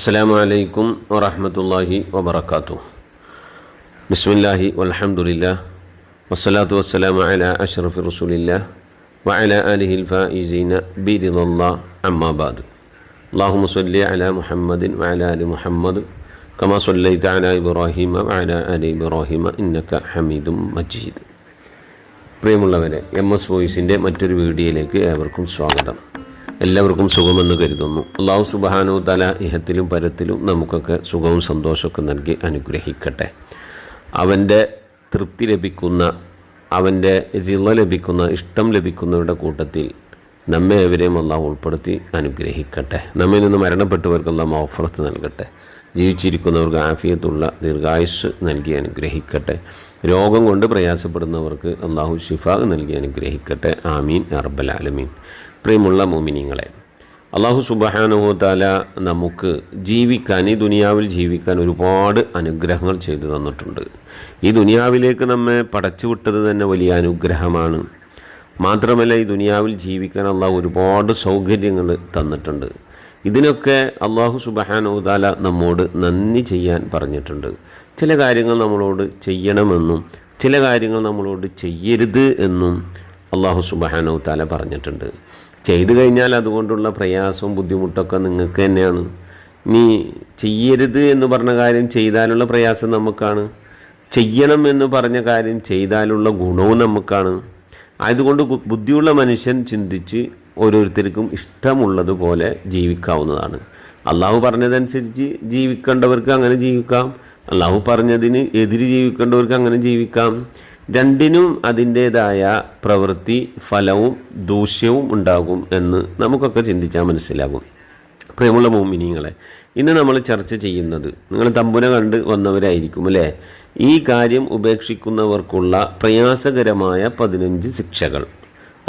അസ്സലാമു അലൈക്കും വറഹമത്തല്ലാഹി വബർക്കാത്തു ബിസ്മില്ലാഹി വലഹമുല്ല വസ്സലാത്തു വസ്സലാമു അല അഷ്റഫി റസൂലില്ല വഅല അലിഹിൽ ഫൈസീന ബിരിദുല്ലാ അമ്മാബാദ് അള്ളാഹു മുസല്ലി അല മുഹമ്മദിൻ വഅല അലി മുഹമ്മദ് കമാ സല്ലൈത അല ഇബ്രാഹിമ വഅല അലി ഇബ്രാഹിമ ഇന്നക ഹമീദും മജീദ്. പ്രിയമുള്ളവരെ എം എസ് വോയിസിന്റെ മറ്റൊരു വീഡിയോയിലേക്ക് ഏവർക്കും സ്വാഗതം. എല്ലാവർക്കും സുഖമെന്ന് കരുതുന്നു. അള്ളാഹു സുബാനു തല ഇഹത്തിലും പരത്തിലും നമുക്കൊക്കെ സുഖവും സന്തോഷമൊക്കെ നൽകി അനുഗ്രഹിക്കട്ടെ. അവന്റെ തൃപ്തി ലഭിക്കുന്ന അവന്റെ രിള ലഭിക്കുന്ന ഇഷ്ടം ലഭിക്കുന്നവരുടെ കൂട്ടത്തിൽ നമ്മെ എവരെയും അള്ളാഹു ഉൾപ്പെടുത്തി അനുഗ്രഹിക്കട്ടെ. നമ്മിൽ നിന്ന് മരണപ്പെട്ടവർക്കുള്ള മൗഫറത്ത് നൽകട്ടെ. ജീവിച്ചിരിക്കുന്നവർക്ക് ആഫിയത്തുള്ള ദീർഘായുസ് നൽകി അനുഗ്രഹിക്കട്ടെ. രോഗം കൊണ്ട് പ്രയാസപ്പെടുന്നവർക്ക് അള്ളാഹു ഷിഫാഖ് നൽകി അനുഗ്രഹിക്കട്ടെ. ആമീൻ. അറബൽ ആലമീൻ. പ്രിയമുള്ള മോമിനിങ്ങളെ അള്ളാഹു സുബഹാനുഹോത്താല നമുക്ക് ജീവിക്കാൻ ഈ ദുനിയാവിൽ ജീവിക്കാൻ ഒരുപാട് അനുഗ്രഹങ്ങൾ ചെയ്തു തന്നിട്ടുണ്ട്. ഈ ദുനിയാവിലേക്ക് നമ്മെ പടച്ചു വിട്ടത് തന്നെ വലിയ അനുഗ്രഹമാണ്. മാത്രമല്ല ഈ ദുനിയാവിൽ ജീവിക്കാൻ അള്ളാഹു ഒരുപാട് സൗകര്യങ്ങൾ തന്നിട്ടുണ്ട്. ഇതിനൊക്കെ അള്ളാഹു സുബഹാനുതാല നമ്മോട് നന്ദി ചെയ്യാൻ പറഞ്ഞിട്ടുണ്ട്. ചില കാര്യങ്ങൾ നമ്മളോട് ചെയ്യണമെന്നും ചില കാര്യങ്ങൾ നമ്മളോട് ചെയ്യരുത് എന്നും അള്ളാഹു സുബഹാനു താല പറഞ്ഞിട്ടുണ്ട്. ചെയ്തു കഴിഞ്ഞാൽ അതുകൊണ്ടുള്ള പ്രയാസവും ബുദ്ധിമുട്ടൊക്കെ നിങ്ങൾക്ക് തന്നെയാണ്. നീ ചെയ്യരുത് എന്ന് പറഞ്ഞ കാര്യം ചെയ്താലുള്ള പ്രയാസം നമുക്കാണ്. ചെയ്യണം എന്ന് പറഞ്ഞ കാര്യം ചെയ്താലുള്ള ഗുണവും നമുക്കാണ്. ആയതുകൊണ്ട് ബുദ്ധിയുള്ള മനുഷ്യൻ ചിന്തിച്ച് ഓരോരുത്തർക്കും ഇഷ്ടമുള്ളതുപോലെ ജീവിക്കാവുന്നതാണ്. അള്ളാഹു പറഞ്ഞതനുസരിച്ച് ജീവിക്കേണ്ടവർക്ക് അങ്ങനെ ജീവിക്കാം. അള്ളാഹു പറഞ്ഞതിന് എതിര് ജീവിക്കേണ്ടവർക്ക് അങ്ങനെ ജീവിക്കാം. രണ്ടിനും അതിന്റേതായ പ്രവൃത്തി ഫലവും ദൂഷ്യവും ഉണ്ടാകും എന്ന് നമുക്കൊക്കെ ചിന്തിച്ചാൽ മനസ്സിലാകും. പ്രിയമുള്ള മോമിനിങ്ങളെ ഇന്ന് നമ്മൾ ചർച്ച ചെയ്യുന്നത് നിങ്ങൾ തമ്പുന കണ്ട് വന്നവരായിരിക്കും അല്ലേ? ഈ കാര്യം ഉപേക്ഷിക്കുന്നവർക്കുള്ള പ്രയാസകരമായ പതിനഞ്ച് ശിക്ഷകൾ.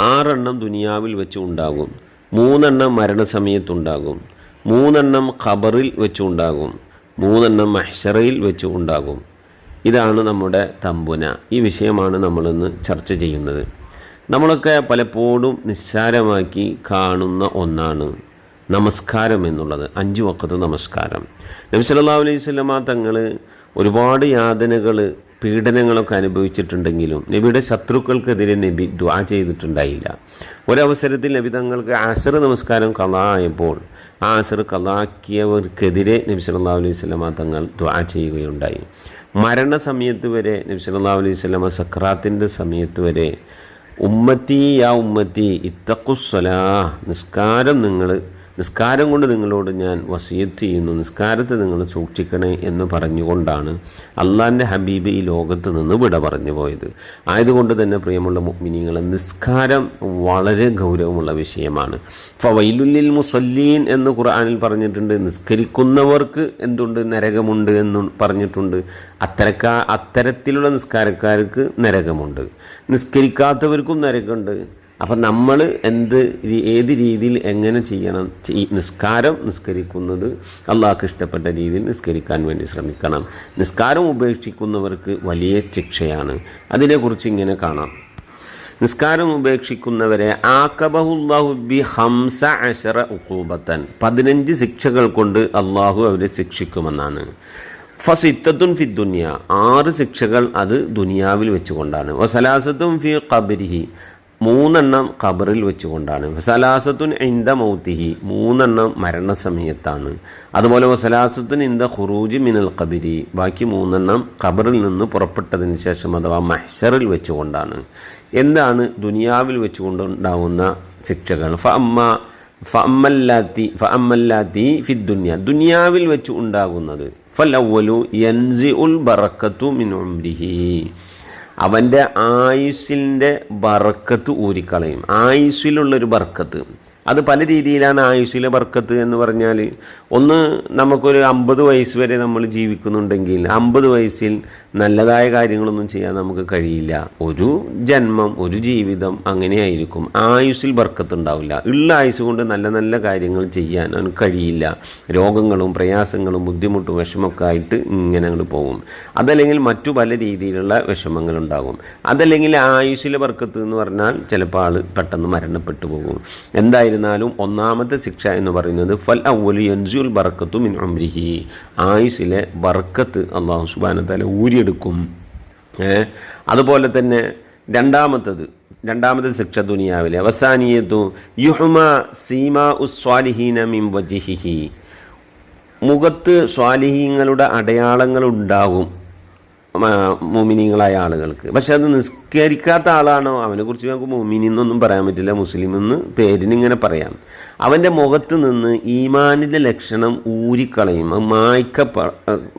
ആറെണ്ണം ദുനിയാവിൽ വെച്ച് ഉണ്ടാകും. മൂന്നെണ്ണം മരണസമയത്തുണ്ടാകും. മൂന്നെണ്ണം ഖബറിൽ വെച്ചുണ്ടാകും മൂന്നെണ്ണം മഹ്ഷറയിൽ വെച്ച് ഉണ്ടാകും. ഇതാണ് നമ്മുടെ തമ്പുന. ഈ വിഷയമാണ് നമ്മളിന്ന് ചർച്ച ചെയ്യുന്നത്. നമ്മളൊക്കെ പലപ്പോഴും നിസ്സാരമാക്കി കാണുന്ന ഒന്നാണ് നമസ്കാരം എന്നുള്ളത്. അഞ്ച് വക്കത്ത് നമസ്കാരം. നബി സല്ലല്ലാഹു അലൈഹി സ്വലമ തങ്ങൾ ഒരുപാട് യാതനകൾ പീഡനങ്ങളൊക്കെ അനുഭവിച്ചിട്ടുണ്ടെങ്കിലും നബിയുടെ ശത്രുക്കൾക്കെതിരെ നബി ദ്വാ ചെയ്തിട്ടുണ്ടായില്ല. ഒരവസരത്തിൽ നബി തങ്ങൾക്ക് അസർ നമസ്കാരം കലായപ്പോൾ ആ അസർ കലാക്കിയവർക്കെതിരെ നബി സല്ലല്ലാഹു അലൈഹി സ്വലമ തങ്ങൾ ദ്വാ ചെയ്യുകയുണ്ടായി. മരണസമയത്ത് വരെ നബി സല്ലല്ലാഹു അലൈഹി സ്വലമ സക്രാത്തിന്റെ സമയത്ത് വരെ ഉമ്മത്തി യാ ഉമ്മത്തി ഇത്തക്കുസ്വലാ നിസ്കാരം നിങ്ങൾ നിസ്കാരം കൊണ്ട് നിങ്ങളോട് ഞാൻ വസീത്ത് ചെയ്യുന്നു നിസ്കാരത്തെ നിങ്ങൾ സൂക്ഷിക്കണേ എന്ന് പറഞ്ഞുകൊണ്ടാണ് അള്ളാന്റെ ഹബീബ് ഈ ലോകത്ത് നിന്ന് വിട പറഞ്ഞു പോയത്. ആയതുകൊണ്ട് തന്നെ പ്രിയമുള്ള മുഗ്മിനികൾ നിസ്കാരം വളരെ ഗൗരവമുള്ള വിഷയമാണ്. ഫവൈലുല്ലിൽ മുസല്ലീൻ എന്ന് ഖുർആാനിൽ പറഞ്ഞിട്ടുണ്ട് നിസ്കരിക്കുന്നവർക്ക് എന്തുണ്ട് നരകമുണ്ട് എന്ന് പറഞ്ഞിട്ടുണ്ട്. അത്തരക്കാ അത്തരത്തിലുള്ള നിസ്കാരക്കാർക്ക് നരകമുണ്ട്. നിസ്കരിക്കാത്തവർക്കും നരകമുണ്ട്. അപ്പം നമ്മൾ എന്ത് ഏത് രീതിയിൽ എങ്ങനെ ചെയ്യണം നിസ്കാരം നിസ്കരിക്കുന്നത് അള്ളാഹ്ക്ക് ഇഷ്ടപ്പെട്ട രീതിയിൽ നിസ്കരിക്കാൻ വേണ്ടി ശ്രമിക്കണം. നിസ്കാരം ഉപേക്ഷിക്കുന്നവർക്ക് വലിയ ശിക്ഷയാണ്. അതിനെക്കുറിച്ച് ഇങ്ങനെ കാണാം. നിസ്കാരം ഉപേക്ഷിക്കുന്നവരെ ആക്കബഹുല്ലാഹുബി ഹംസ അഷറ ഉക്കൂബത്തൻ പതിനഞ്ച് ശിക്ഷകൾ കൊണ്ട് അള്ളാഹു അവരെ ശിക്ഷിക്കുമെന്നാണ്. ഫസിത്തത്തുൻ ഫി ദുനിയ. ആറ് ശിക്ഷകൾ അത് ദുനിയാവിൽ വെച്ചുകൊണ്ടാണ്. വസലാസത്തും ഫി ഖബരിഹി. മൂന്നെണ്ണം ഖബറിൽ വെച്ചുകൊണ്ടാണ്. വസലാസത്തുൻ ഇന്ത മൗത്തിഹി മൂന്നെണ്ണം മരണസമയത്താണ്. അതുപോലെ വസലാസത്തുൻ ഇന്ത ഖുറൂജി മിനൽ ഖബിരി ബാക്കി മൂന്നെണ്ണം ഖബറിൽ നിന്ന് പുറപ്പെട്ടതിന് ശേഷം അഥവാ മഹ്ഷറിൽ വെച്ചുകൊണ്ടാണ്. എന്താണ് ദുനിയാവിൽ വെച്ചുകൊണ്ടുണ്ടാവുന്ന ശിക്ഷകൾ? ഫ അമ്മ ഫ അമ്മല്ലാത്തി ഫ അമ്മല്ലാത്തി ഫി ദുനിയ. ദുനിയാവിൽ വെച്ച് ഉണ്ടാകുന്നത് ഫലവലു യൻസി ഉൽ ബറക്കത്തു മിൻ ഉംരിഹി. അവന്റെ ആയുസ്സിന്റെ ബർക്കത്ത് ഊരിക്കളയും. ആയുസ്സിലുള്ളൊരു ബർക്കത്ത്. അത് പല രീതിയിലാണ് ആയുസ്സിലെ ബർക്കത്ത് എന്ന് പറഞ്ഞാൽ ഒന്ന് നമുക്കൊരു അമ്പത് വയസ്സ് വരെ നമ്മൾ ജീവിക്കുന്നുണ്ടെങ്കിൽ അമ്പത് വയസ്സിൽ നല്ലതായ കാര്യങ്ങളൊന്നും ചെയ്യാൻ നമുക്ക് കഴിയില്ല. ഒരു ജന്മം ഒരു ജീവിതം അങ്ങനെയായിരിക്കും. ആയുസ്സിൽ ബർക്കത്ത് ഉണ്ടാവില്ല ഉള്ള ആയുസ് കൊണ്ട് നല്ല നല്ല കാര്യങ്ങൾ ചെയ്യാൻ അവന് കഴിയില്ല. രോഗങ്ങളും പ്രയാസങ്ങളും ബുദ്ധിമുട്ടും വിഷമമൊക്കെ ആയിട്ട് ഇങ്ങനെ അങ്ങോട്ട് പോകും. അതല്ലെങ്കിൽ മറ്റു പല രീതിയിലുള്ള വിഷമങ്ങളുണ്ടാകും അതല്ലെങ്കിൽ ആയുസ്സിലെ ബർക്കത്ത് എന്ന് പറഞ്ഞാൽ ചിലപ്പോൾ ആൾ പെട്ടെന്ന് മരണപ്പെട്ടു പോകും. എന്തായിരുന്നാലും ഒന്നാമത്തെ ശിക്ഷ എന്ന് പറയുന്നത് ഫൽ അവലു ബർക്കത്തു മിൻ ഉംരിഹി ആയുസിലെ ബർക്കത്ത് അള്ളാഹു സുബാന തല ഊരിയെടുക്കും. അതുപോലെ തന്നെ രണ്ടാമത്തത് രണ്ടാമത്തെ ശിക്ഷ ദുനിയാവിലെ. അവസാനിയത്തു യുഹുമ സീമ ഉസ്വാലിഹീന മിം വജിഹിഹി. മുഖത്ത് സ്വാലിഹീങ്ങളുടെ അടയാളങ്ങൾ ഉണ്ടാകും. മോമിനിങ്ങളായ ആളുകൾക്ക്. പക്ഷെ അത് നിസ്കരിക്കാത്ത ആളാണോ? അവനെക്കുറിച്ച് നമുക്ക് മോമിനി എന്നൊന്നും പറയാൻ പറ്റില്ല മുസ്ലിം എന്ന് പേരിനിങ്ങനെ പറയാം. അവന്റെ മുഖത്ത് നിന്ന് ഈമാനിന്റെ ലക്ഷണം ഊരിക്കളയും അത് മായ്ക്ക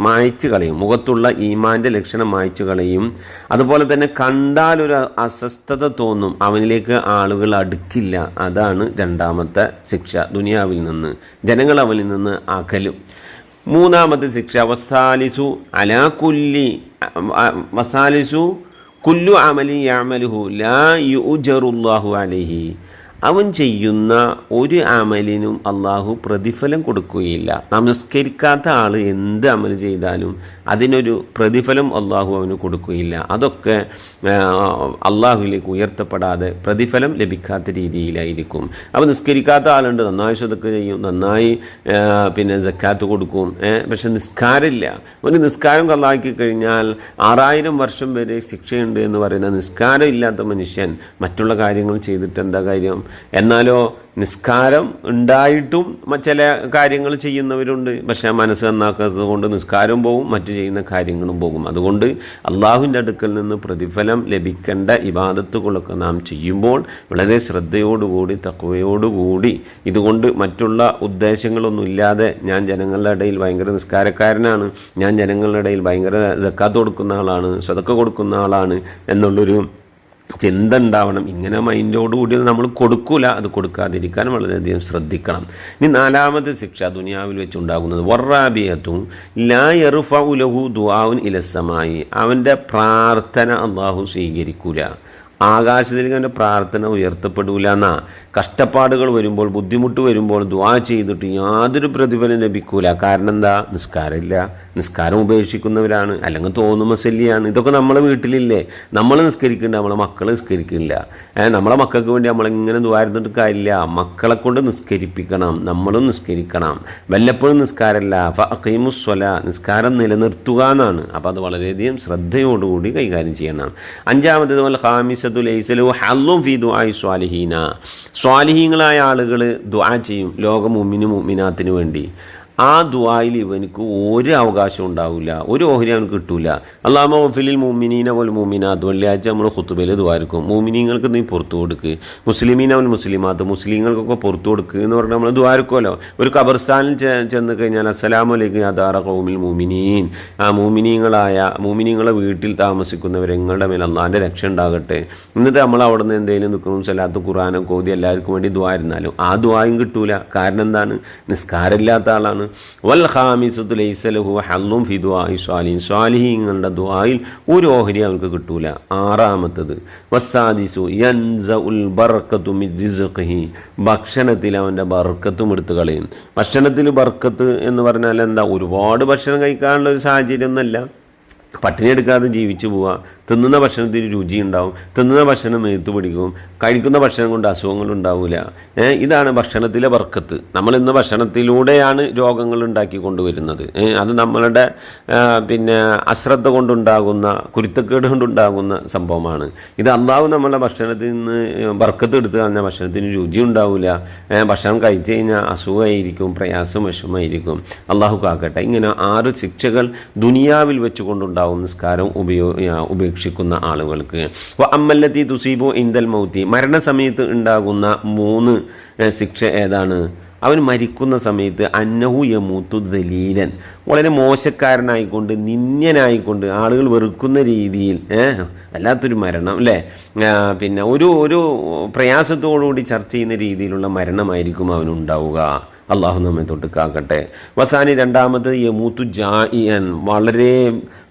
മായ്ച്ചു കളയും. മുഖത്തുള്ള ഈമാന്റെ ലക്ഷണം മായ്ച്ചു കളയും. അതുപോലെ തന്നെ കണ്ടാൽ ഒരു അസ്വസ്ഥത തോന്നും. അവനിലേക്ക് ആളുകൾ അടുക്കില്ല. അതാണ് രണ്ടാമത്തെ ശിക്ഷ. ദുനിയാവിൽ നിന്ന് ജനങ്ങൾ അവനിൽ നിന്ന് അകലും. മൂന്നാമത്തെ ശിക്ഷ. വസാലിസു അലാ കുല്ലി വസാലിസു കുല്ലു അമലി യാമലുഹു ലാ യുജറുല്ലാഹു അലഹി. അവൻ ചെയ്യുന്ന ഒരു അമലിനും അള്ളാഹു പ്രതിഫലം കൊടുക്കുകയില്ല. നമസ്കരിക്കാത്ത ആൾ എന്ത് അമൽ ചെയ്താലും അതിനൊരു പ്രതിഫലം അള്ളാഹു അവന് കൊടുക്കുകയില്ല. അതൊക്കെ അള്ളാഹുവിലേക്ക് ഉയർത്തപ്പെടാതെ പ്രതിഫലം ലഭിക്കാത്ത രീതിയിലായിരിക്കും. അവൻ നിസ്കരിക്കാത്ത ആളുണ്ട് നന്നായി സ്വതൊക്കെ ചെയ്യും നന്നായി പിന്നെ ജക്കാത്ത് കൊടുക്കും പക്ഷെ നിസ്കാരമില്ല. ഒരു നിസ്കാരം കള്ളാക്കി കഴിഞ്ഞാൽ ആറായിരം വർഷം വരെ ശിക്ഷയുണ്ട് എന്ന് പറയുന്ന നിസ്കാരം ഇല്ലാത്ത മനുഷ്യൻ മറ്റുള്ള കാര്യങ്ങൾ ചെയ്തിട്ട് എന്താ കാര്യം? എന്നാലോ നിസ്കാരം ഉണ്ടായിട്ടും ചില കാര്യങ്ങൾ ചെയ്യുന്നവരുണ്ട്. പക്ഷേ മനസ്സ് നന്നാക്കാത്തത് കൊണ്ട് നിസ്കാരം പോകും മറ്റു ചെയ്യുന്ന കാര്യങ്ങളും പോകും. അതുകൊണ്ട് അള്ളാഹുവിന്റെ അടുക്കൽ നിന്ന് പ്രതിഫലം ലഭിക്കേണ്ട ഇബാദത്തുകളൊക്കെ നാം ചെയ്യുമ്പോൾ വളരെ ശ്രദ്ധയോടുകൂടി തക്കവയോടുകൂടി ഇതുകൊണ്ട് മറ്റുള്ള ഉദ്ദേശങ്ങളൊന്നും ഇല്ലാതെ ഞാൻ ജനങ്ങളുടെ ഇടയിൽ ഭയങ്കര നിസ്കാരക്കാരനാണ് ഞാൻ ജനങ്ങളുടെ ഇടയിൽ ഭയങ്കര ജക്കാത്ത് കൊടുക്കുന്ന ആളാണ് സ്വതക്ക കൊടുക്കുന്ന ആളാണ് എന്നുള്ളൊരു ചിന്ത ഉണ്ടാവണം. ഇങ്ങനെ മൈൻഡോട് കൂടി നമ്മൾ കൊടുക്കൂല. അത് കൊടുക്കാതിരിക്കാൻ വളരെയധികം ശ്രദ്ധിക്കണം. ഇനി നാലാമത് ശിക്ഷ ദുനിയാവിൽ വെച്ചുണ്ടാകുന്നത്. വറാബിയത്തും ലാ യറുഫ ഉലഹു ദുആൻ ഇലസമായി അവന്റെ പ്രാർത്ഥന അള്ളാഹു സ്വീകരിക്കൂല. ആകാശത്തിലേക്ക് അവന്റെ പ്രാർത്ഥന ഉയർത്തപ്പെടില്ല എന്നാ. കഷ്ടപ്പാടുകൾ വരുമ്പോൾ ബുദ്ധിമുട്ട് വരുമ്പോൾ ദ്വാ ചെയ്തിട്ട് യാതൊരു പ്രതിഫലം ലഭിക്കൂല. കാരണം എന്താ? നിസ്കാരമില്ല. നിസ്കാരം ഉപേക്ഷിക്കുന്നവരാണ്. അല്ലെങ്കിൽ തോന്നുമ്പോൾ ശല്യാണ്. ഇതൊക്കെ നമ്മളെ വീട്ടിലില്ലേ? നമ്മൾ നിസ്കരിക്കുന്നുണ്ട് നമ്മളെ മക്കൾ നിസ്കരിക്കില്ല. നമ്മളെ മക്കൾക്ക് വേണ്ടി നമ്മളിങ്ങനെ ദ്വാരുന്നിട്ട് കാര്യമില്ല. മക്കളെ കൊണ്ട് നിസ്കരിപ്പിക്കണം. നമ്മളും നിസ്കരിക്കണം. വല്ലപ്പോഴും നിസ്കാരമല്ല. ഫീമുസ്വല നിസ്കാരം നിലനിർത്തുക എന്നാണ്. അപ്പോൾ അത് വളരെയധികം ശ്രദ്ധയോടുകൂടി കൈകാര്യം ചെയ്യണം. അഞ്ചാമത്തേത് പോലെ ഹാമിസത്തു ഹല്ലും ഫി ദുആയി സ്വാലിഹീന. സ്വാലിഹീങ്ങളായ ആളുകൾ ദുആ ചെയ്യും ലോക മുമ്മിന് മുമ്മിനാത്തിന് വേണ്ടി. ആ ദുആയിൽ ഇവനക്ക് ഒരു അവകാശം ഉണ്ടാവില്ല. ഒരു ഓഹരി അവന് കിട്ടൂല. അള്ളാമ ഒഫിലിൽ മൂമിനീന പോൽ മുമിനാത്ത് വെള്ളിയാഴ്ച നമ്മൾ ഹുത്തുബയിൽ ദ്വാരക്കും മൂമിനീങ്ങൾക്ക് നീ പുറത്തു കൊടുക്ക്. മുസ്ലിമീന അവൻ മുസ്ലിമാത്ത്. മുസ്ലിങ്ങൾക്കൊക്കെ പുറത്തു കൊടുക്ക് എന്ന് പറഞ്ഞാൽ നമ്മൾ ദ്വാരക്കുമല്ലോ ഒരു ഖബർസ്ഥാനിൽ ചെന്ന് കഴിഞ്ഞാൽ അസ്സലാമലൈക്കും അദാറ കൗമിൽ മൂമിനീൻ ആ മൂമിനീങ്ങളായ മൂമിനീങ്ങളെ വീട്ടിൽ താമസിക്കുന്നവർ എങ്ങളുടെ മേൽ അള്ളാന്റെ രക്ഷ ഉണ്ടാകട്ടെ? എന്നിട്ട് നമ്മൾ അവിടെ നിന്ന് എന്തെങ്കിലും നിൽക്കുന്നു സലാത്ത് ഖുറാനോ കോതി എല്ലാവർക്കും വേണ്ടി ദ്വാരുന്നാലും ആ ദ്വായും കിട്ടൂല. കാരണം എന്താണ്? നിസ്കാരമില്ലാത്ത ആളാണ്. വൽ ഹാമിസുത്ത് ലൈസലഹു ഹല്ലും ഫി ദുആഇ സ്വാലിൻ. സ്വാലിഹീങ്ങളുടെ ദുആയിൽ ഒരു ഓഹരി അവർക്ക് കിട്ടൂല. ആറാമത്തത്. വസാദിസു യൻസ ഉൽ ബർക്കത്തു മിൻ റിസ്ഖിഹി. ഭക്ഷണത്തിൽ അവന്റെ ബർക്കത്തും എടുത്തു കളയും. ഭക്ഷണത്തിൽ ബർക്കത്ത് എന്ന് പറഞ്ഞാൽ എന്താ? ഒരുപാട് ഭക്ഷണം കഴിക്കാനുള്ള ഒരു സാഹചര്യം ഒന്നല്ല പട്ടിണി എടുക്കാതെ ജീവിച്ചു പോവുക. തിന്നുന്ന ഭക്ഷണത്തിന് രുചി ഉണ്ടാവും. തിന്നുന്ന ഭക്ഷണം നേർത്തു പിടിക്കും. കഴിക്കുന്ന ഭക്ഷണം കൊണ്ട് അസുഖങ്ങൾ ഉണ്ടാവില്ല ഇതാണ് ഭക്ഷണത്തിലെ വർക്കത്ത്. നമ്മൾ ഇന്ന് ഭക്ഷണത്തിലൂടെയാണ് രോഗങ്ങൾ ഉണ്ടാക്കി കൊണ്ടുവരുന്നത്. അത് നമ്മളുടെ പിന്നെ അശ്രദ്ധ കൊണ്ടുണ്ടാകുന്ന കുരുത്തക്കേട് കൊണ്ടുണ്ടാകുന്ന സംഭവമാണ്. ഇത് അള്ളാഹു നമ്മളെ ഭക്ഷണത്തിൽ നിന്ന് വർക്കത്ത് എടുത്ത് കഴിഞ്ഞാൽ ഭക്ഷണത്തിന് രുചി ഉണ്ടാവില്ല ഭക്ഷണം കഴിച്ചു കഴിഞ്ഞാൽ അസുഖമായിരിക്കും പ്രയാസം വിഷമമായിരിക്കും. അള്ളാഹു കാക്കട്ടെ. ഇങ്ങനെ ആറ് ശിക്ഷകൾ ദുനിയാവിൽ വെച്ചുകൊണ്ടുണ്ടാവും നിസ്കാരം ഉപയോഗ ഉപയോ ഉപേക്ഷിക്കുന്ന ആളുകൾക്ക്. അമ്മല്ലത്തി തുസീബു ഇന്ദൽ മൗത്തി. മരണസമയത്ത് ഉണ്ടാകുന്ന മൂന്ന് ശിക്ഷ ഏതാണ്? അവൻ മരിക്കുന്ന സമയത്ത് അന്നഹു യമൂത്തു ദലീലൻ. വളരെ മോശക്കാരനായിക്കൊണ്ട് നിന്യനായിക്കൊണ്ട് ആളുകൾ വെറുക്കുന്ന രീതിയിൽ വല്ലാത്തൊരു മരണം അല്ലേ പിന്നെ ഒരു ഒരു പ്രയാസത്തോടുകൂടി ചർച്ച ചെയ്യുന്ന രീതിയിലുള്ള മരണമായിരിക്കും അവനുണ്ടാവുക അള്ളാഹു നമ്മെ തൊട്ട് കാക്കട്ടെ. വസാനി രണ്ടാമത് യമൂത്തു ജായിയൻ വളരെ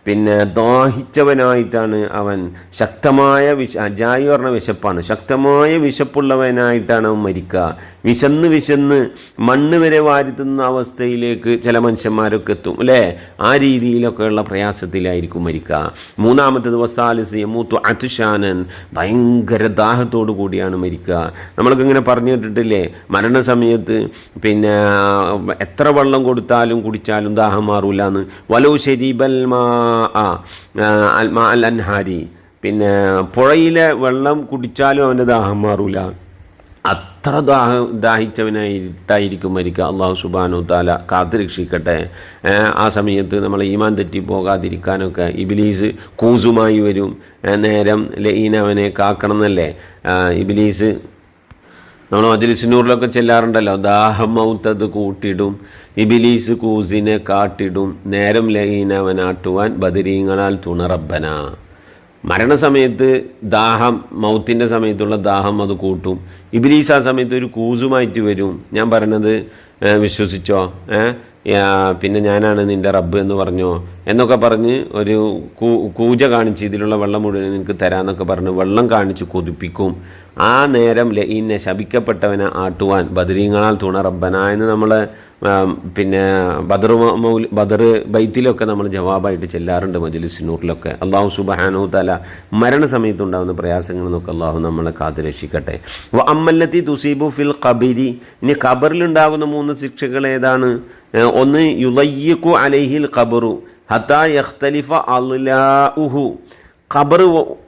പിന്നെ ദാഹിച്ചവനായിട്ടാണ് അവൻ. ശക്തമായ വിശ അജായി പറഞ്ഞ വിശപ്പാണ്. ശക്തമായ വിശപ്പുള്ളവനായിട്ടാണ് അവൻ മരിക്കുക വിശന്ന് വിശന്ന് മണ്ണ് വരെ വാരിത്തുന്ന അവസ്ഥയിലേക്ക് ചില മനുഷ്യന്മാരൊക്കെ എത്തും അല്ലേ? ആ രീതിയിലൊക്കെയുള്ള പ്രയാസത്തിലായിരിക്കും മരിക്കുക മൂന്നാമത്തെ ദിവസാലിസ് മൂത്തു അതുശാനൻ. ഭയങ്കര ദാഹത്തോടു കൂടിയാണ് മരിക്കുക നമ്മൾക്ക് ഇങ്ങനെ പറഞ്ഞു കേട്ടിട്ടില്ലേ? മരണസമയത്ത് പിന്നെ എത്ര വെള്ളം കൊടുത്താലും കുടിച്ചാലും ദാഹം മാറൂല എന്ന് വലോ ശരീബൽ മാ ആ, അൽമാ അൽ അൻഹാരി. പിന്നെ പുഴയിലെ വെള്ളം കുടിച്ചാലും അവന്റെ ദാഹം മാറൂല. അത്ര ദാഹ ദാഹിച്ചവനായിട്ടായിരിക്കും മരിക്കുക. അള്ളാഹു സുബാനു താല കാത്തുരക്ഷിക്കട്ടെ രക്ഷിക്കട്ടെ. ആ സമയത്ത് നമ്മൾ ഈമാൻ തെറ്റി പോകാതിരിക്കാനൊക്കെ ഇബിലീസ് കൂസുമായി വരും. നേരം ലീനവനെ കാക്കണം എന്നല്ലേ ഇബിലീസ് നമ്മൾ മജ്ലിസിനൂറിലൊക്കെ ചെല്ലാറുണ്ടല്ലോ. ദാഹം മൗത്തത് കൂട്ടിടും ഇബിലീസ് കൂസിനെ കാട്ടിടും നേരം ലഹീനവനാട്ടുവാൻ ബദരീങ്ങളാൽ തുണറബ്ബന. മരണസമയത്ത് ദാഹം മൗത്തിന്റെ സമയത്തുള്ള ദാഹം അത് കൂട്ടും. ഇബിലീസ് ആ സമയത്ത് ഒരു കൂസുമായിട്ട് വരും. ഞാൻ പറഞ്ഞത് വിശ്വസിച്ചോ? പിന്നെ ഞാനാണ് നിന്റെ റബ്ബ് എന്ന് പറഞ്ഞോ? എന്നൊക്കെ പറഞ്ഞ് ഒരു കൂജ കാണിച്ച് ഇതിലുള്ള വെള്ളം മുഴുവൻ നിനക്ക് തരാമെന്നൊക്കെ പറഞ്ഞ് വെള്ളം കാണിച്ച് കൊതിപ്പിക്കും. ആ നേരം ലഈനെ ശപിക്കപ്പെട്ടവനെ ആട്ടുവാൻ ബദരീങ്ങളാൽ തുണ റബ്ബന എന്ന് നമ്മൾ പിന്നെ ബദർ മൗൽ ബദർ ബൈത്തിലൊക്കെ നമ്മൾ ജവാബായിട്ട് ചെല്ലാറുണ്ട് മജലിസിനൂറിലൊക്കെ അള്ളാഹു സുബഹാനു തല മരണസമയത്ത് ഉണ്ടാകുന്ന പ്രയാസങ്ങളിൽ നിന്നൊക്കെ അള്ളാഹു നമ്മളെ കാത്തു രക്ഷിക്കട്ടെ. വ അമ്മല്ലത്തി തുസീബു ഫിൽ കബിരി ഇനി ഖബറിലുണ്ടാകുന്ന മൂന്ന് ശിക്ഷകൾ ഏതാണ്? ഒന്ന് യുലയ്യക്കു അലൈഹിൽ ഖബറു. ഹത്താ യഖ്തലിഫ അല്ലാഹു ഖബർ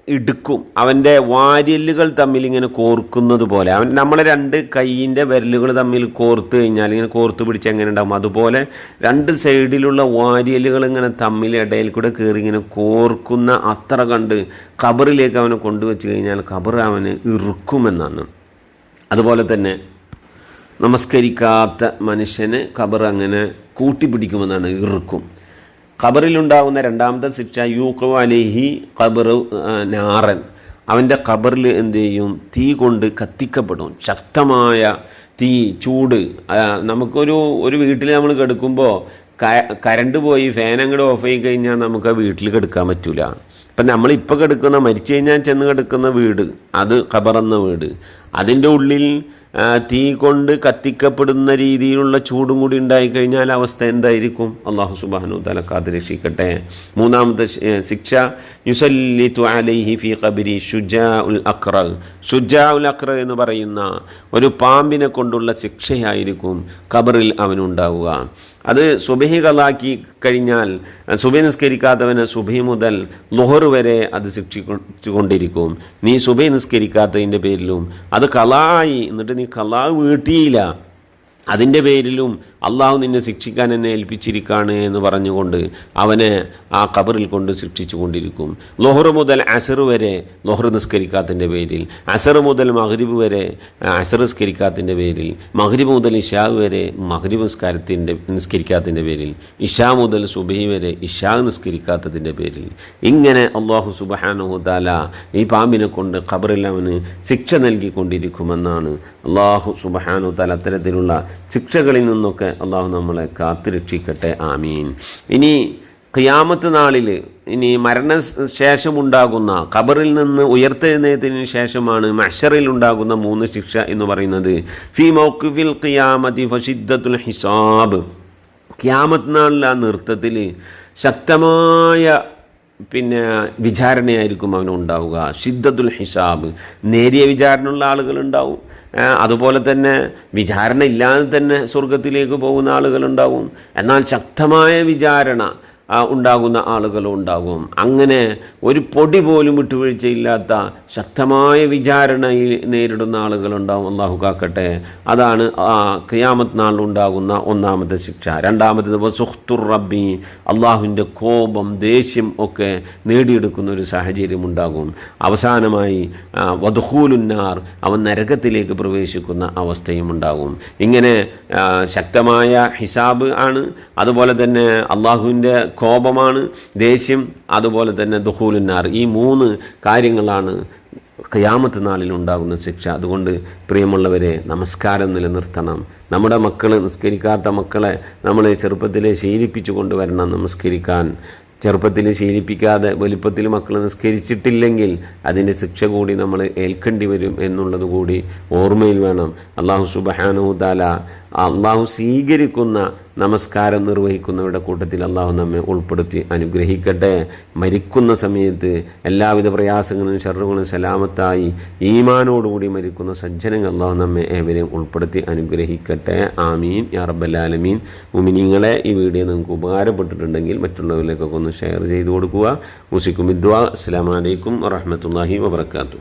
ഇടുക്കും അവന്റെ വാര്യലുകൾ തമ്മിൽ ഇങ്ങനെ കോർക്കുന്നത് പോലെ. അവൻ നമ്മളെ രണ്ട് കൈയിന്റെ വിരലുകൾ തമ്മിൽ കോർത്ത് കഴിഞ്ഞാൽ ഇങ്ങനെ കോർത്ത് പിടിച്ച് എങ്ങനെ ഉണ്ടാകും അതുപോലെ രണ്ട് സൈഡിലുള്ള വാര്യലുകൾ ഇങ്ങനെ തമ്മിൽ ഇടയിൽ കൂടെ കയറി ഇങ്ങനെ കോർക്കുന്ന അത്ര കണ്ട് ഖബറിലേക്ക് അവനെ കൊണ്ടുവച്ച് കഴിഞ്ഞാൽ ഖബർ അവന് ഇറുക്കുമെന്നാണ്. അതുപോലെ തന്നെ നമസ്കരിക്കാത്ത മനുഷ്യന് ഖബർ അങ്ങനെ കൂട്ടിപ്പിടിക്കുമെന്നാണ് ഇറുക്കും. ഖബറിലുണ്ടാകുന്ന രണ്ടാമത്തെ ശിക്ഷ യൂഖു അലിഹി ഖബർ നാറൻ. അവന്റെ ഖബറിൽ എന്തു ചെയ്യും? തീ കൊണ്ട് കത്തിക്കപ്പെടും. ശക്തമായ തീ ചൂട്. നമുക്കൊരു ഒരു വീട്ടിൽ നമ്മൾ കിടക്കുമ്പോൾ കരണ്ട് പോയി ഫാൻ അങ്ങോട്ട് ഓഫ് ആയി കഴിഞ്ഞാൽ നമുക്ക് ആ വീട്ടിൽ കിടക്കാൻ പറ്റില്ല ഇപ്പം നമ്മളിപ്പോൾ കിടക്കുന്ന മരിച്ചു കഴിഞ്ഞാൽ ചെന്ന് കിടക്കുന്ന വീട് അത് ഖബറെന്ന വീട്. അതിന്റെ ഉള്ളിൽ തീ കൊണ്ട് കത്തിക്കപ്പെടുന്ന രീതിയിലുള്ള ചൂടും കൂടി ഉണ്ടായിക്കഴിഞ്ഞാൽ അവസ്ഥ എന്തായിരിക്കും? അള്ളാഹു സുബാനു തല കാത്ത് രക്ഷിക്കട്ടെ മൂന്നാമത്തെ ശിക്ഷ യുസല്ലിത്തു അലൈഹി ഫി കബിരി ഷുജാ ഉൽ അക്ര. ഷുജാ ഉൽ അക്ര എന്ന് പറയുന്ന ഒരു പാമ്പിനെ കൊണ്ടുള്ള ശിക്ഷയായിരിക്കും ഖബറിൽ അവനുണ്ടാവുക. അത് സുബഹി കളാക്കി കഴിഞ്ഞാൽ സുബഹി നിസ്കരിക്കാത്തവന് സുബഹി മുതൽ ലൊഹർ വരെ അത് ശിക്ഷിച്ചു കൊണ്ടിരിക്കും. നീ സുബഹി നിസ്കരിക്കാത്തതിന്റെ പേരിലും അത് കലായി. എന്നിട്ട് നീ കലാ വീട്ടിയില്ല. അതിന്റെ പേരിലും അള്ളാഹു നിന്നെ ശിക്ഷിക്കാൻ എന്നെ ഏൽപ്പിച്ചിരിക്കുകയാണ് എന്ന് പറഞ്ഞുകൊണ്ട് അവനെ ആ കബറിൽ കൊണ്ട് ശിക്ഷിച്ചു കൊണ്ടിരിക്കും. ലൊഹർ മുതൽ അസർ വരെ ലൊഹർ നിസ്കരിക്കാത്തതിന്റെ പേരിൽ അസർ മുതൽ മഹരിബ് വരെ അസർ നിസ്കരിക്കാത്തതിന്റെ പേരിൽ മഹരിബ് മുതൽ ഇഷാ വരെ മഹരിബ് നിസ്കാരത്തിന്റെ നിസ്കരിക്കാത്തതിന്റെ പേരിൽ ഇഷാ മുതൽ സുബൈ വരെ ഇഷാ നിസ്കരിക്കാത്തതിന്റെ പേരിൽ. ഇങ്ങനെ അള്ളാഹു താല ഈ പാമ്പിനെ കൊണ്ട് ഖബറിൽ അവന് ശിക്ഷ നൽകിക്കൊണ്ടിരിക്കുമെന്നാണ് അള്ളാഹു സുബഹാനു താല അത്തരത്തിലുള്ള ശിക്ഷകളിൽ നിന്നൊക്കെ അള്ളാഹു നമ്മളെ കാത്തുരക്ഷിക്കട്ടെ. ആമീൻ. ഇനി ഖിയാമത്ത് നാളിൽ ഇനി മരണശേഷം ഉണ്ടാകുന്ന ഖബറിൽ നിന്ന് ഉയർത്തെഴുന്നേറ്റതിന് ശേഷമാണ് മഷറിൽ ഉണ്ടാകുന്ന മൂന്ന് ശിക്ഷ എന്ന് പറയുന്നത്. ഫി മൗഖിഫിൽ ഖിയാമതി ഫഷിദ്ദത്തുൽ ഹിസാബ്. ഖിയാമത്ത് നാളിൽ ആ നൃത്തത്തിൽ ശക്തമായ പിന്നെ വിചാരണയായിരിക്കും അവനുണ്ടാവുക. ഷിദ്ദത്തുൽ ഹിസാബ്. നേരിയ വിചാരണയുള്ള ആളുകളുണ്ടാവും. അതുപോലെ തന്നെ വിചാരണ ഇല്ലാതെ തന്നെ സ്വർഗത്തിലേക്ക് പോകുന്ന ആളുകളുണ്ടാവും. എന്നാൽ ശക്തമായ വിചാരണ ഉണ്ടാകുന്ന ആളുകളും ഉണ്ടാകും. അങ്ങനെ ഒരു പൊടി പോലും വിട്ടുവീഴ്ചയില്ലാത്ത ശക്തമായ വിചാരണയിൽ നേരിടുന്ന ആളുകളുണ്ടാവും. അള്ളാഹു കാക്കട്ടെ. അതാണ് ആ ഖിയാമത്ത് നാളിലുണ്ടാകുന്ന ഒന്നാമത്തെ ശിക്ഷ. രണ്ടാമത്തേത് സുഖ്തുർ റബ്ബി. അള്ളാഹുവിന്റെ കോപം ദേഷ്യം ഒക്കെ നേടിയെടുക്കുന്ന ഒരു സാഹചര്യം ഉണ്ടാകും. അവസാനമായി വധുഹൂലുന്നാർ അവൻ നരകത്തിലേക്ക് പ്രവേശിക്കുന്ന അവസ്ഥയും ഉണ്ടാകും. ഇങ്ങനെ ശക്തമായ ഹിസാബ് ആണ്. അതുപോലെ തന്നെ അള്ളാഹുവിന്റെ കോപമാണ് ദേഷ്യം അതുപോലെ തന്നെ ദുഹൂലുന്നാർ ഈ മൂന്ന് കാര്യങ്ങളാണ് ക്യാമത്ത് നാളിൽ ഉണ്ടാകുന്ന ശിക്ഷ. അതുകൊണ്ട് പ്രിയമുള്ളവരെ നമസ്കാരം നിലനിർത്തണം. നമ്മുടെ മക്കൾ നിസ്കരിക്കാത്ത മക്കളെ നമ്മൾ ചെറുപ്പത്തിലെ ശീലിപ്പിച്ചു കൊണ്ടുവരണം നമസ്കരിക്കാൻ. ചെറുപ്പത്തിൽ ശീലിപ്പിക്കാതെ വലിപ്പത്തിൽ മക്കൾ നിസ്കരിച്ചിട്ടില്ലെങ്കിൽ അതിന്റെ ശിക്ഷ കൂടി നമ്മൾ ഏൽക്കേണ്ടി വരും എന്നുള്ളത് കൂടി ഓർമ്മയിൽ വേണം. അള്ളാഹു സുബഹാനു താല അള്ളാഹു സ്വീകരിക്കുന്ന നമസ്കാരം നിർവഹിക്കുന്നവരുടെ കൂട്ടത്തിൽ അള്ളാഹു നമ്മെ ഉൾപ്പെടുത്തി അനുഗ്രഹിക്കട്ടെ. മരിക്കുന്ന സമയത്ത് എല്ലാവിധ പ്രയാസങ്ങളും ഷറുകളും സലാമത്തായി ഈമാനോടുകൂടി മരിക്കുന്ന സജ്ജനങ്ങൾ അള്ളാഹു നമ്മെ ഏവരെയും ഉൾപ്പെടുത്തി അനുഗ്രഹിക്കട്ടെ. ആമീൻ. യാ മുമിനിങ്ങളെ ഈ വീഡിയോ നിങ്ങൾക്ക് ഉപകാരപ്പെട്ടിട്ടുണ്ടെങ്കിൽ മറ്റുള്ളവരിലേക്കൊക്കെ ഒന്ന് ഷെയർ ചെയ്തു കൊടുക്കുക. മുസിക്കും വിദ്വാ അസ്സാം വലൈക്കും വറഹമത്തല്ലാഹി വാബർക്കാത്തു